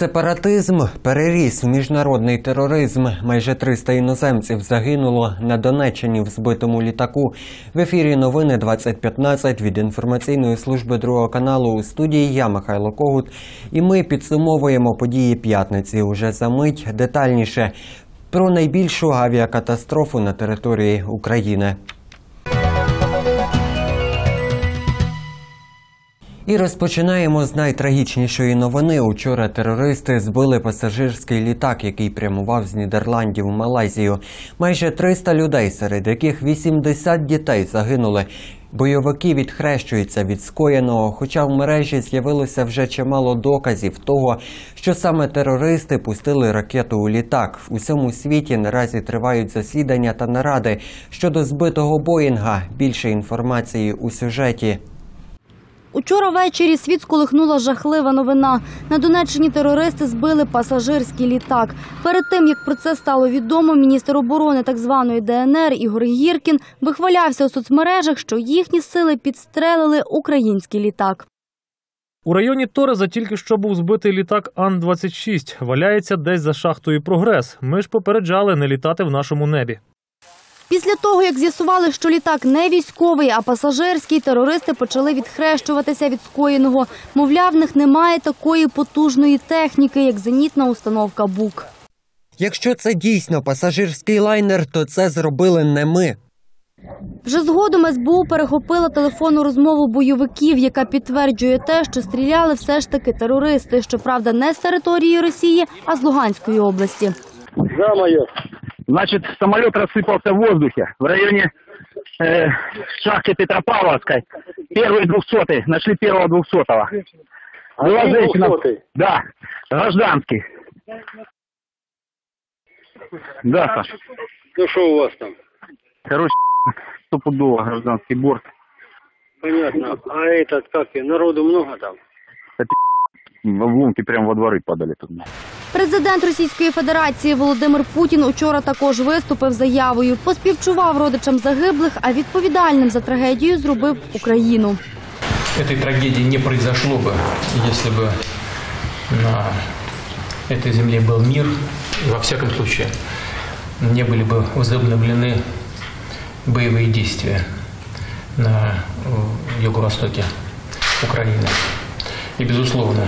Сепаратизм переріс у міжнародний тероризм. Майже 300 іноземців загинуло на Донеччині в збитому літаку. В ефірі новини 2015 від інформаційної служби другого каналу у студії я Михайло Когут. І ми підсумовуємо події п'ятниці. Уже за мить детальніше про найбільшу авіакатастрофу на території України. І розпочинаємо з найтрагічнішої новини. Учора терористи збили пасажирський літак, який прямував з Нідерландів у Малайзію. Майже 300 людей, серед яких 80 дітей загинули. Бойовики відхрещуються від скоєного, хоча в мережі з'явилося вже чимало доказів того, що саме терористи пустили ракету у літак. В усьому світі наразі тривають засідання та наради щодо збитого Боїнга. Більше інформації у сюжеті. Учора ввечері світ сколихнула жахлива новина. На Донеччині терористи збили пасажирський літак. Перед тим як про це стало відомо, міністр оборони так званої ДНР Ігор Гіркін вихвалявся у соцмережах, що їхні сили підстрелили український літак. У районі Тореза тільки що був збитий літак Ан-26. Валяється десь за шахтою Прогрес. Ми ж попереджали не літати в нашому небі. Після того, як з'ясували, що літак не військовий, а пасажирський, терористи почали відхрещуватися від скоєного. Мовляв, в них немає такої потужної техніки, як зенітна установка БУК. Якщо це дійсно пасажирський лайнер, то це зробили не ми. Вже згодом СБУ перехопила телефонну розмову бойовиків, яка підтверджує те, що стріляли все ж таки терористи. Щоправда, не з території Росії, а з Луганської області. Да, майор. Значит, самолет рассыпался в воздухе в районе э, шахты Петропавловской. Первый двухсотый. Нашли первого двухсотого. Была Один женщина. Да, гражданский. Да, Саша. Ну что у вас там? Короче, стопудово гражданский борт. Понятно. А этот, как народу много там? В обломки прямо во дворы падали тут. Президент Російської Федерації Володимир Путін учора також виступив заявою. Поспівчував родичам загиблих, а відповідальним за трагедію зробив Україну. этой трагедии не произошло бы, если бы на этой земле был мир, и во всяком случае не были бы возобновлены боевые действия на э, юго-востоке Украины. И, безусловно,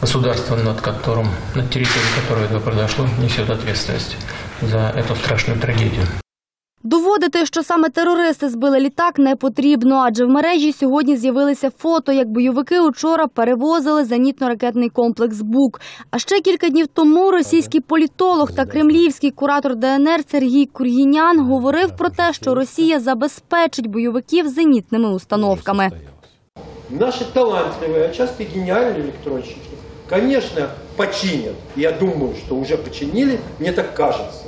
государство, над которым, над территорией которой это произошло, несет ответственность за эту страшную трагедию. Доводити, що саме терористи збили літак, не потрібно, адже в мережі сьогодні з'явилися фото, як бойовики учора перевозили зенітно-ракетний комплекс БУК. А ще кілька днів тому російський політолог та кремлівський куратор ДНР Сергій Кургінян говорив про те, що Росія забезпечить бойовиків зенітними установками. Наши талантливые, а часто гениальные электронщики, конечно, починят. Я думаю, что уже починили, мне так кажется.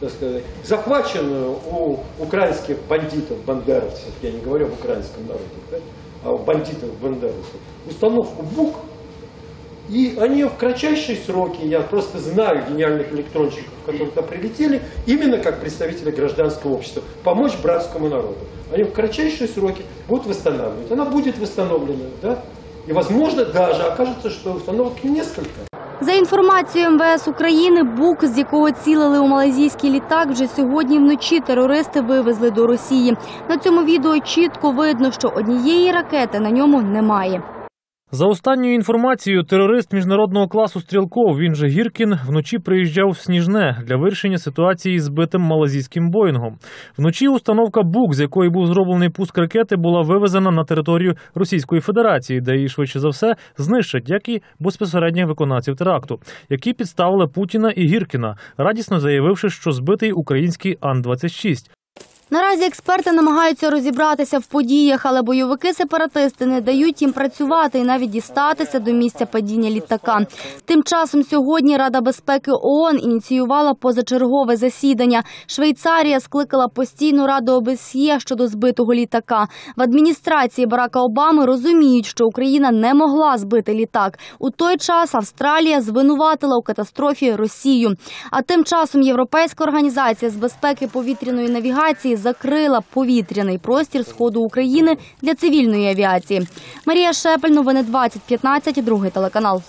так сказать, захваченную у украинских бандитов, бандеровцев, я не говорю об украинском народе, а у бандитов, бандеровцев, установку БУК, и они в кратчайшие сроки, я просто знаю гениальных электронщиков, которые туда прилетели, именно как представители гражданского общества, помочь братскому народу. Они в кратчайшие сроки будут восстанавливать. Она будет восстановлена, да? И возможно даже окажется, что установок несколько. За інформацією МВС України, бук, з якого цілили у малайзійський літак, вже сьогодні вночі терористи вивезли до Росії. На цьому відео чітко видно, що однієї ракети на ньому немає. За останньою інформацією, терорист міжнародного класу Стрілков, він же Гіркін, вночі приїжджав в Сніжне для вирішення ситуації з збитим малазійським Боїнгом. Вночі установка БУК, з якої був зроблений пуск ракети, була вивезена на територію Російської Федерації, де її швидше за все знищать, як і безпосередніх виконавців теракту, які підставили Путіна і Гіркіна, радісно заявивши, що збитий український Ан-26. Наразі експерти намагаються розібратися в подіях, але бойовики-сепаратисти не дають їм працювати і навіть дістатися до місця падіння літака. Тим часом сьогодні Рада безпеки ООН ініціювала позачергове засідання. Швейцарія скликала постійну раду ОБСЄ щодо збитого літака. В адміністрації Барака Обами розуміють, що Україна не могла збити літак. У той час Австралія звинуватила у катастрофі Росію. А тим часом Європейська організація з безпеки повітряної навігації закрила повітряний простір сходу України для цивільної авіації. Марія Шепель, новини 2015, другий телеканал.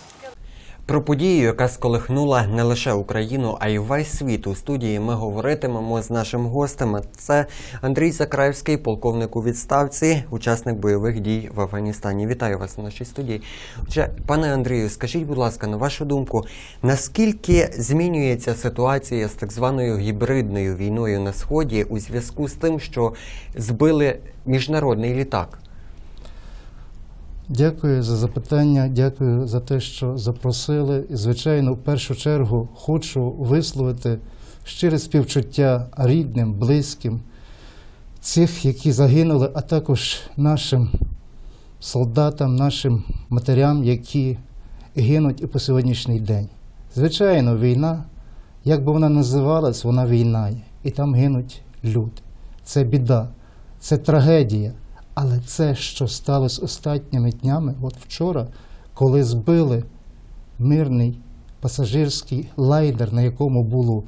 Про подію, яка сколихнула не лише Україну, а й весь світ у студії. Ми говоритимемо з нашим гостем. Це Андрій Закраївський, полковник у відставці, учасник бойових дій в Афганістані. Вітаю вас в нашій студії. Отже, пане Андрію, скажіть, будь ласка, на вашу думку, наскільки змінюється ситуація з так званою гібридною війною на сході у зв'язку з тим, що збили міжнародний літак? Дякую за запитання, дякую за те, що запросили. І, звичайно, в першу чергу хочу висловити щире співчуття рідним, близьким, цих, які загинули, а також нашим солдатам, нашим матерям, які гинуть і по сьогоднішній день. Звичайно, війна, як би вона називалась, вона війна є. І там гинуть люди. Це біда, це трагедія. Але це, що сталося останніми днями, от вчора, коли збили мирний пасажирський лайнер, на якому було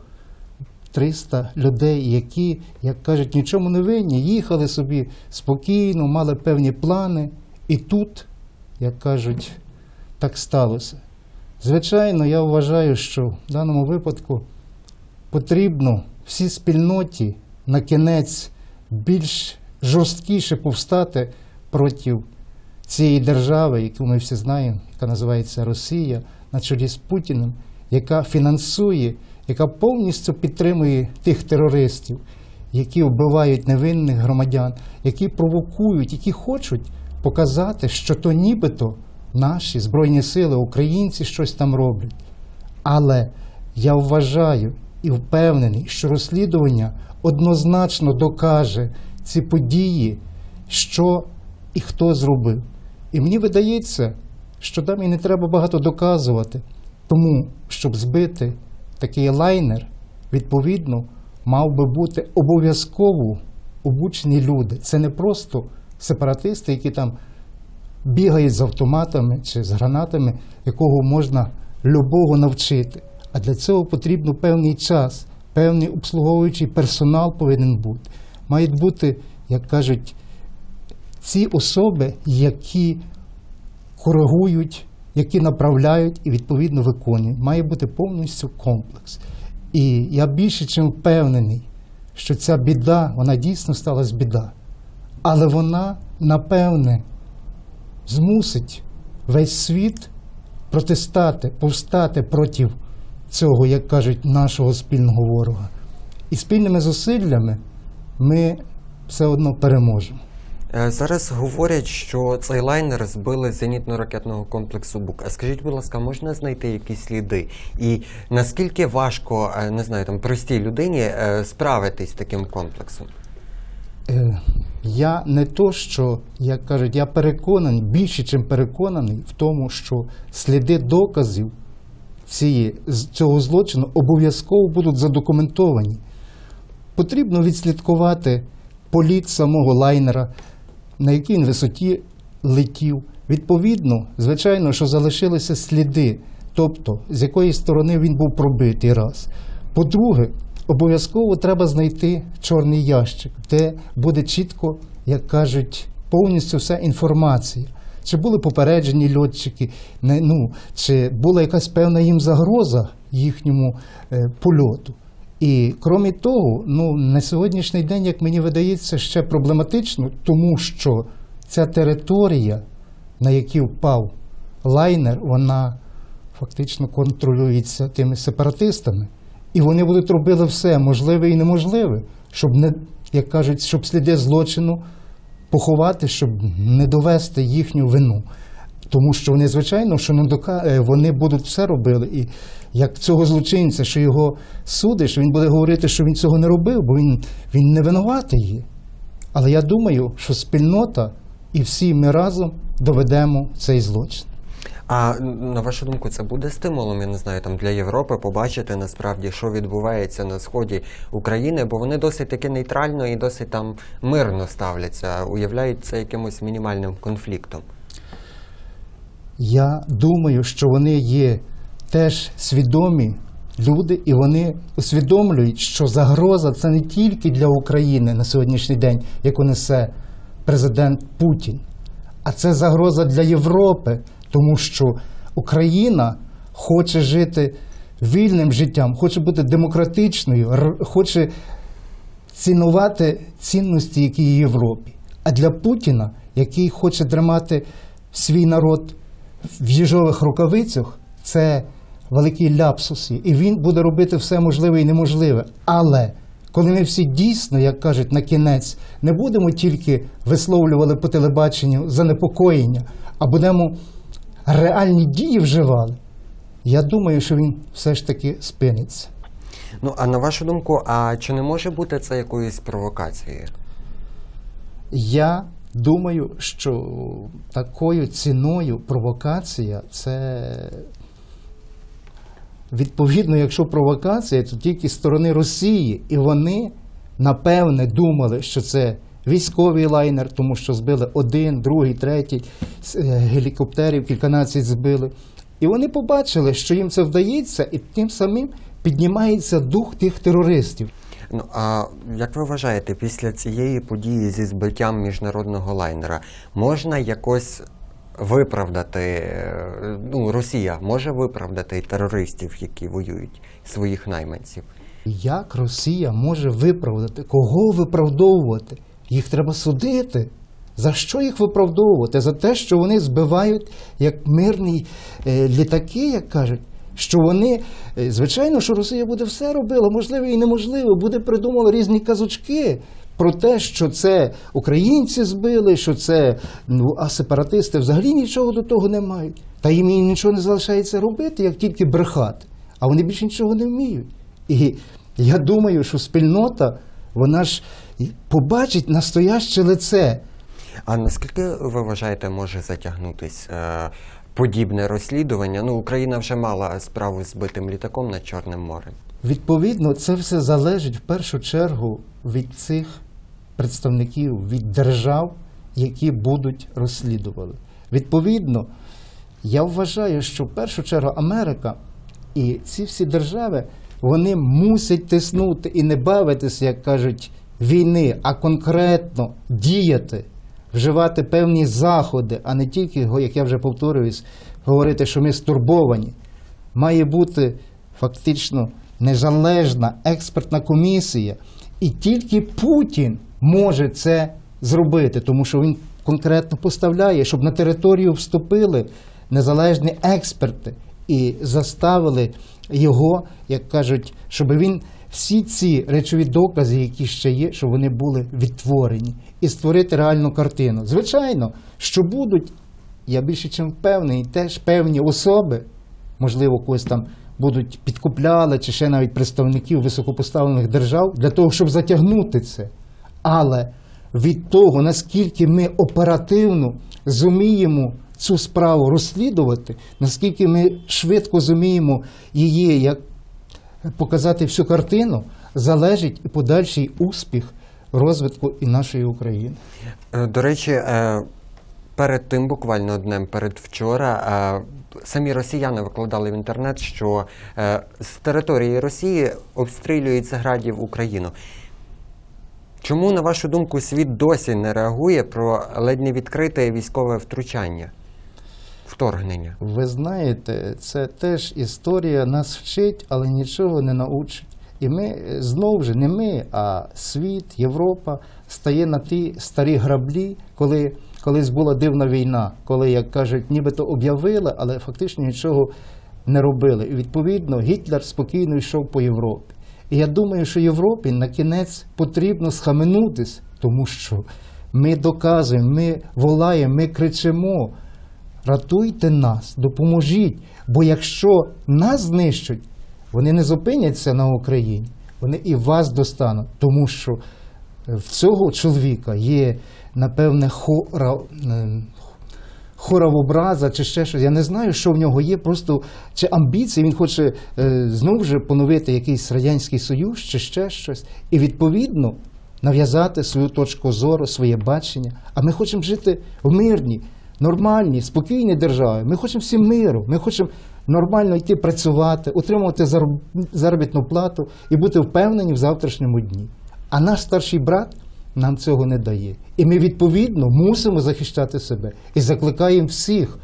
300 людей, які, як кажуть, нічому не винні, їхали собі спокійно, мали певні плани. І тут, як кажуть, так сталося. Звичайно, я вважаю, що в даному випадку потрібно всій спільноті на кінець більш жорсткіше повстати проти цієї держави, яку ми всі знаємо, яка називається Росія, на чолі з Путіним, яка фінансує, яка повністю підтримує тих терористів, які вбивають невинних громадян, які провокують, які хочуть показати, що то нібито наші Збройні сили, українці щось там роблять. Але я вважаю і впевнений, що розслідування однозначно докаже ці події, що і хто зробив. І мені видається, що там і не треба багато доказувати, тому щоб збити такий лайнер, відповідно, мав би бути обов'язково обучені люди. Це не просто сепаратисти, які там бігають з автоматами чи з гранатами, якого можна любого навчити. А для цього потрібно певний час, певний обслуговуючий персонал повинен бути. Мають бути, як кажуть, ці особи, які коригують, які направляють і відповідно виконують. Має бути повністю комплекс. І я більше чим впевнений, що ця біда, вона дійсно сталася біда. Але вона, напевне, змусить весь світ протистати, повстати проти цього, як кажуть, нашого спільного ворога. І спільними зусиллями ми все одно переможемо. Е, Зараз говорять, що цей лайнер збили з зенітно-ракетного комплексу БУК. А скажіть, будь ласка, можна знайти якісь сліди? І наскільки важко, е, не знаю, там простій людині е, справитись з таким комплексом? Я не то, що, як кажуть, я переконаний, більше, чим переконаний в тому, що сліди доказів цієї, цього злочину обов'язково будуть задокументовані. Потрібно відслідкувати політ самого лайнера, на якій він висоті летів. Відповідно, звичайно, що залишилися сліди, тобто з якої сторони він був пробитий раз. По-друге, обов'язково треба знайти чорний ящик, де буде чітко, як кажуть, повністю вся інформація. Чи були попереджені льотчики, ну, чи була якась певна їм загроза їхньому е, польоту. І крім того, ну на сьогоднішній день, як мені видається, ще проблематично, тому що ця територія, на якій впав лайнер, вона фактично контролюється тими сепаратистами. І вони будуть робити все можливе і неможливе, щоб не, як кажуть, щоб сліди злочину поховати, щоб не довести їхню вину. Тому що вони, звичайно, що не дока... е, вони будуть все робили. І як цього злочинця, що його судиш, він буде говорити, що він цього не робив, бо він, він не винуватий є. Але я думаю, що спільнота і всі ми разом доведемо цей злочин. А на вашу думку, це буде стимулом, я не знаю, там для Європи побачити насправді, що відбувається на сході України, бо вони досить таки нейтрально і досить там мирно ставляться, уявляють це якимось мінімальним конфліктом. Я думаю, що вони є теж свідомі люди, і вони усвідомлюють, що загроза це не тільки для України на сьогоднішній день, яку несе президент Путін, а це загроза для Європи, тому що Україна хоче жити вільним життям, хоче бути демократичною, хоче цінувати цінності, які є в Європі. А для Путіна, який хоче тримати свій народ в їжових рукавицях, це великий ляпсус. І він буде робити все можливе і неможливе. Але коли ми всі дійсно, як кажуть, на кінець не будемо тільки висловлювали по телебаченню занепокоєння, а будемо реальні дії вживали, я думаю, що він все ж таки спиниться. Ну а на вашу думку, а чи не може бути це якоюсь провокацією? Я думаю, що такою ціною провокація це відповідно, якщо провокація, то тільки сторони Росії, і вони напевне думали, що це військовий лайнер, тому що збили один, другий, третій е, гелікоптерів, кільканадцять збили. І вони побачили, що їм це вдається, і тим самим піднімається дух тих терористів. Ну а як ви вважаєте, після цієї події зі збиттям міжнародного лайнера можна якось виправдати? Ну, Росія може виправдати терористів, які воюють своїх найманців? Як Росія може виправдати? Кого виправдовувати? Їх треба судити. За що їх виправдовувати? За те, що вони збивають як мирні е, літаки, як кажуть. Що вони, е, звичайно, що Росія буде все робила, можливе і неможливе, буде придумала різні казочки про те, що це українці збили, що це ну, а сепаратисти взагалі нічого до того не мають. Та їм нічого не залишається робити, як тільки брехати. А вони більше нічого не вміють. І я думаю, що спільнота, вона ж побачить настояще лице. А наскільки ви вважаєте, може затягнутись е, подібне розслідування? Ну, Україна вже мала справу з збитим літаком над Чорним морем. Відповідно, це все залежить в першу чергу від цих представників, від держав, які будуть розслідували. Відповідно, я вважаю, що в першу чергу Америка і ці всі держави вони мусять тиснути і не бавитися, як кажуть, війни, а конкретно діяти, вживати певні заходи, а не тільки, як я вже повторююсь, говорити, що ми стурбовані. Має бути фактично незалежна експертна комісія, і тільки Путін може це зробити, тому що він конкретно поставляє, щоб на територію вступили незалежні експерти і заставили його, як кажуть, щоб він всі ці речові докази, які ще є, щоб вони були відтворені і створити реальну картину. Звичайно, що будуть, я більше чим впевнений, теж певні особи, можливо, когось там будуть підкупляли, чи ще навіть представників високопоставлених держав для того, щоб затягнути це. Але від того, наскільки ми оперативно зуміємо цю справу розслідувати, наскільки ми швидко зуміємо її як показати всю картину, залежить і подальший успіх розвитку і нашої України. Е, До речі, е, перед тим, буквально днем перед вчора, е, самі росіяни викладали в інтернет, що з території Росії обстрілюють з градів Україну. Чому, на вашу думку, світ досі не реагує про ледь не відкрите військове втручання, вторгнення? Ви знаєте, це теж історія нас вчить, але нічого не научить. І ми знову ж не ми, а світ, Європа стає на ті старі граблі, коли колись була дивна війна, коли, як кажуть, нібито об'явили, але фактично нічого не робили. І відповідно Гітлер спокійно йшов по Європі. І я думаю, що Європі на кінець потрібно схаменутись, тому що ми доказуємо, ми волаємо, ми кричимо. Ратуйте нас, допоможіть. Бо якщо нас знищать, вони не зупиняться на Україні, вони і вас достануть, тому що в цього чоловіка є, напевне, хора, е, хоровобраза чи ще щось. Я не знаю, що в нього є, просто чи амбіції, він хоче е, знову ж поновити якийсь Радянський Союз чи ще щось. І відповідно нав'язати свою точку зору, своє бачення. А ми хочемо жити в мирній, нормальній, спокійній державі. Ми хочемо всім миру. Ми хочемо нормально йти працювати, отримувати зароб- заробітну плату і бути впевнені в завтрашньому дні. А наш старший брат нам цього не дає. І ми відповідно мусимо захищати себе і закликаємо всіх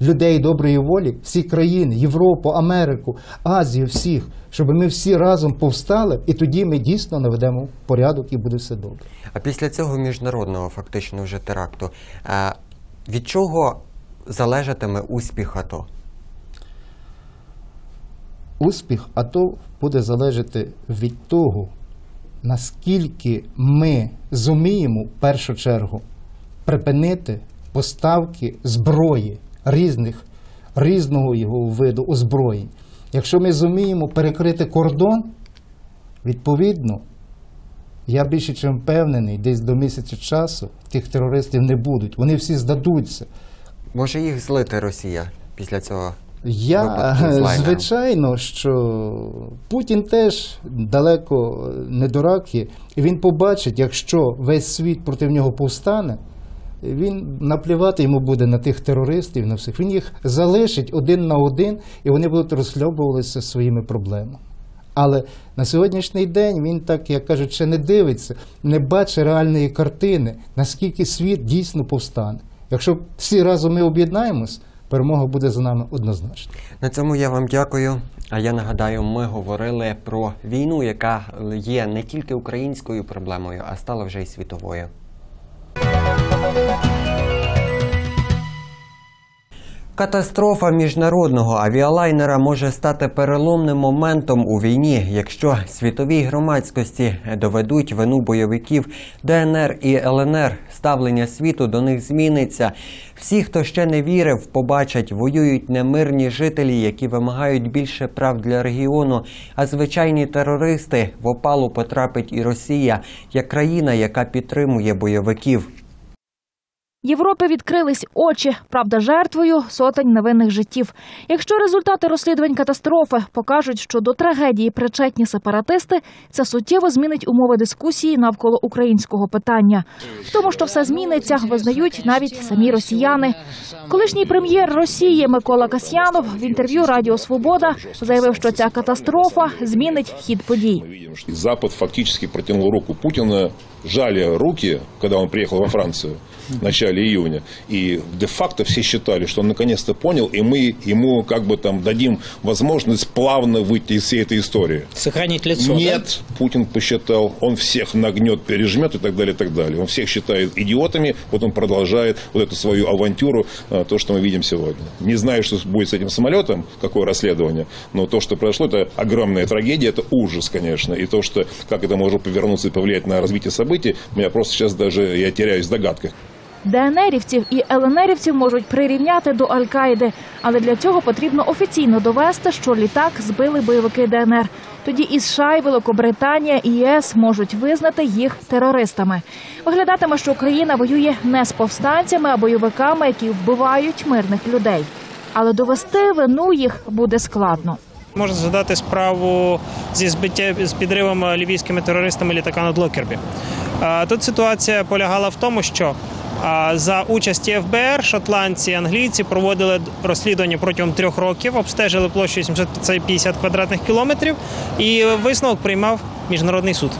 людей доброї волі, всі країни, Європу, Америку, Азію, всіх, щоб ми всі разом повстали, і тоді ми дійсно наведемо порядок і буде все добре. А після цього міжнародного фактично вже теракту, е, від чого залежатиме успіх АТО? Успіх АТО буде залежати від того, наскільки ми зуміємо в першу чергу припинити поставки зброї різних, різного його виду озброєнь. Якщо ми зуміємо перекрити кордон, відповідно, я більше чим впевнений, десь до місяця часу тих терористів не будуть. Вони всі здадуться. Може їх злити Росія після цього? Я звичайно, що Путін теж далеко не дурак є, і він побачить, якщо весь світ проти нього повстане, він наплівати йому буде на тих терористів, на всіх. Він їх залишить один на один, і вони будуть розхльобувалися своїми проблемами. Але на сьогоднішній день він так, як кажуть, ще не дивиться, не бачить реальної картини, наскільки світ дійсно повстане. Якщо всі разом ми об'єднаємось, перемога буде за нами однозначно. На цьому я вам дякую. А я нагадаю, ми говорили про війну, яка є не тільки українською проблемою, а стала вже й світовою. Катастрофа міжнародного авіалайнера може стати переломним моментом у війні, якщо світовій громадськості доведуть вину бойовиків ДНР і ЛНР. Ставлення світу до них зміниться. Всі, хто ще не вірив, побачать, воюють не мирні жителі, які вимагають більше прав для регіону, а звичайні терористи в опалу потрапить і Росія, як країна, яка підтримує бойовиків. Європі відкрились очі, правда, жертвою сотень невинних життів. Якщо результати розслідувань катастрофи покажуть, що до трагедії причетні сепаратисти, це суттєво змінить умови дискусії навколо українського питання. В тому, що все зміниться, визнають навіть самі росіяни. Колишній прем'єр Росії Микола Касьянов в інтерв'ю Радіо Свобода заявив, що ця катастрофа змінить хід подій. Запад фактически протянул руку Путина, жали руки, когда он приехал во Францию в начале июня. И де-факто все считали, что он наконец-то понял, и мы ему как бы там дадим возможность плавно выйти из всей этой истории. Сохранить лицо, Нет, Путин посчитал, он всех нагнет, пережмет и так далее, и так далее. Он всех считает идиотами, вот он продолжает вот эту свою авантюру, а, то, что мы видим сегодня. Не знаю, что будет с этим самолетом, какое расследование, но то, что произошло, это огромная трагедия, это ужас, конечно. И то, что как это может повернуться и повлиять на развитие событий, я просто сейчас даже я теряюсь в догадках. ДНРівців і ЛНРівців можуть прирівняти до Аль-Каїди, але для цього потрібно офіційно довести, що літак збили бойовики ДНР. Тоді і США, і Великобританія і ЄС можуть визнати їх терористами. Виглядатиме, що Україна воює не з повстанцями, а бойовиками, які вбивають мирних людей. Але довести вину їх буде складно. Можна згадати справу зі збиття з підривом лівійськими терористами літака над Локербі. А, Тут ситуація полягала в тому, що за участі ФБР шотландці, англійці проводили розслідування протягом трьох років, обстежили площу 750 квадратних кілометрів, і висновок приймав міжнародний суд.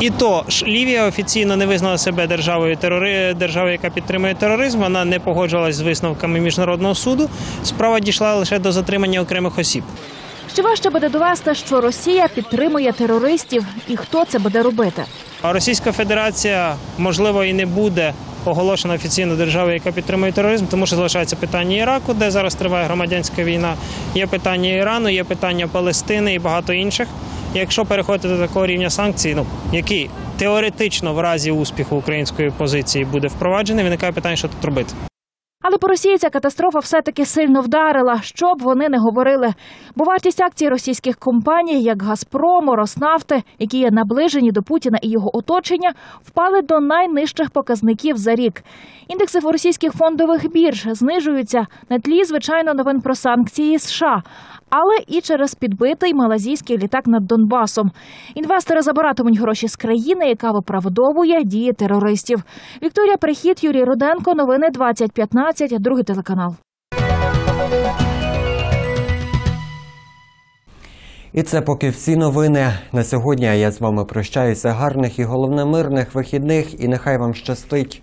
І то ж Лівія офіційно не визнала себе державою терори... державою, яка підтримує тероризм. Вона не погоджувалась з висновками міжнародного суду. Справа дійшла лише до затримання окремих осіб. Ще важче буде довести, що Росія підтримує терористів, і хто це буде робити. Російська Федерація можливо і не буде оголошена офіційно державою, яка підтримує тероризм, тому що залишається питання Іраку, де зараз триває громадянська війна. Є питання Ірану, є питання Палестини і багато інших. Якщо переходити до такого рівня санкцій, ну які теоретично в разі успіху української позиції буде впроваджений, виникає питання, що тут робити. Але по Росії ця катастрофа все-таки сильно вдарила, що б вони не говорили. Бо вартість акцій російських компаній, як Газпрому, Роснафти, які є наближені до Путіна і його оточення, впали до найнижчих показників за рік. Індекси російських фондових бірж знижуються на тлі, звичайно, новин про санкції США. Але і через підбитий малазійський літак над Донбасом. Інвестори забиратимуть гроші з країни, яка виправдовує дії терористів. Вікторія Прихід, Юрій Руденко. Новини 2015, другий телеканал. І це поки всі новини на сьогодні. Я з вами прощаюся. Гарних і головне мирних вихідних, і нехай вам щастить.